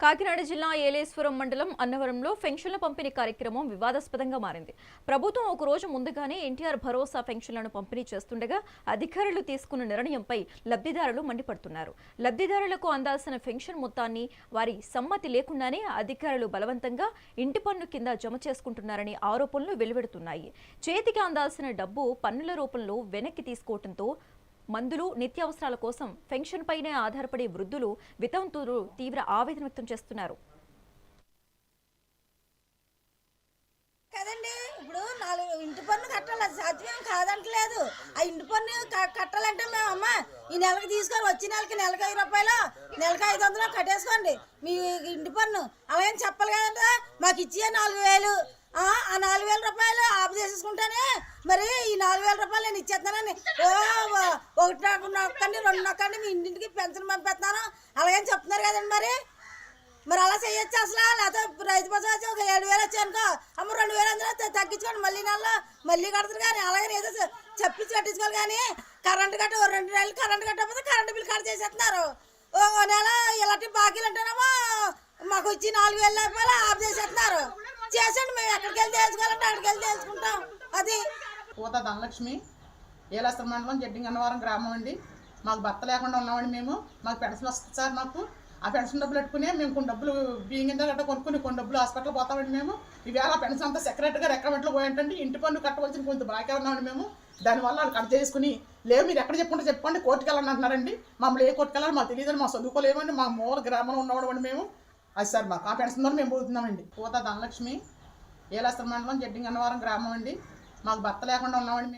కాకినాడ జిల్లా ఏలేశ్వరం మండలం అన్నవరంలో పెన్షన్ల పంపిణీ కార్యక్రమం వివాదాస్పదంగా మారింది. ప్రభుత్వం ఒక రోజు ముందుగానే ఎన్టీఆర్ భరోసా పెన్షన్లను పంపిణీ చేస్తుండగా అధికారులు తీసుకున్న నిర్ణయంపై లబ్ధిదారులు మండిపడుతున్నారు. లబ్ధిదారులకు అందాల్సిన పెన్షన్ మొత్తాన్ని వారి సమ్మతి లేకుండానే అధికారులు బలవంతంగా ఇంటి పన్ను కింద జమ చేసుకుంటున్నారని ఆరోపణలు వెలువడుతున్నాయి. చేతికి అందాల్సిన డబ్బు పన్నుల రూపంలో వెనక్కి తీసుకోవడంతో మందులు నిత్యావసరాల కోసం పెన్షన్ పైనే ఆధారపడే వృద్ధులు వితంతువులు తీవ్ర ఆవేదన వ్యక్తం చేస్తున్నారు. కదండి ఇప్పుడు నాలుగు ఇంటి పన్ను కట్టాలి? సాధ్యం కాదంటలేదు. ఆ ఇంటి పన్ను కట్టాలంటే మేము అమ్మ ఈ నెలకి తీసుకొని వచ్చే నెలకి నెలకి ఐదు రూపాయలు నెలకి ఐదు వందలు కట్టేసుకోండి. మీ ఇంటి పన్ను. అలాగని చెప్పాలి కదంటే మాకు ఇచ్చే నాలుగు వేలు ఆ ఆ నాలుగు వేల రూపాయలు ఆపు చేసేసుకుంటానే మరి ఈ నాలుగు వేల రూపాయలు నేను ఇచ్చేస్తానని ఓ ఓ- ఒకటి నాకు నొక్కండి రెండు నొక్కండి మీ ఇంటింటికి పెన్షన్ పంపిస్తాను అలాగని చెప్తున్నారు కదండి మరి. మరి అలా చేయొచ్చు అసలు? లేకపోతే రైతు బస్సు వచ్చి ఒక ఏడు వేలు వచ్చాయి అనుకో అమ్మ రెండు వేలు అందరూ తగ్గించుకోండి మళ్ళీ నెలలో మళ్ళీ కడతారు కానీ అలాగే ఏదో చెప్పించి కట్టించుకోవాలి కానీ కరెంటు కట్ట రెండు నెలలు కరెంట్ కట్టకపోతే కరెంటు బిల్ కట్ చేసేస్తున్నారు. ఓ ఓ నెల ఇలాంటి బాకీలు అంటేనేమో మాకు వచ్చి నాలుగు వేలు లేకపోతే ఆఫ్ చేసేస్తున్నారు. చేసండి మేము ఎక్కడికి వెళ్ళి తెలుసుకోవాలంటే అక్కడికి వెళ్ళి తెలుసుకుంటాం పోతా ధనలక్ష్మి. ఏలాస్త్ర మండలం జడ్డింగ్ అన్నవరం గ్రామం అండి. మాకు భర్త లేకుండా ఉన్నామండి మేము. మాకు పెన్షన్ వస్తుంది సార్ మాకు. ఆ పెన్షన్ డబ్బులు పెట్టుకుని మేము కొన్ని డబ్బులు బియ్యం కింద గట్ట కొనుక్కుని కొన్ని డబ్బులు హాస్పిటల్ పోతామండి మేము. ఈవేళ ఆ పెన్షన్ అంతా సెక్రటరీగా రెక్కమెంట్లో పోయింటండి ఇంటి పన్ను కట్టవలసిన కొంత బాగా ఉన్నామండి మేము. దానివల్ల వాళ్ళు కట్ చేసుకుని లేవు మీరు ఎక్కడ చెప్పుకుంటే చెప్పండి కోర్టుకి వెళ్ళండి అంటున్నారండి. మమ్మల్ని ఏ కోర్టుకి వెళ్ళాలి మాకు తెలియదు మా చదువుకోలేమండి మా మూల గ్రామంలో ఉన్నవాడు మేము. అది సార్ మాకు ఆ పెన్షన్ ద్వారా మేము పోతున్నామండి. పోతా ధనలక్ష్మి. ఏలాస్త్ర మండలం జడ్డింగ్ అన్నవరం గ్రామం అండి. మాకు భర్త లేకుండా ఉన్నామండి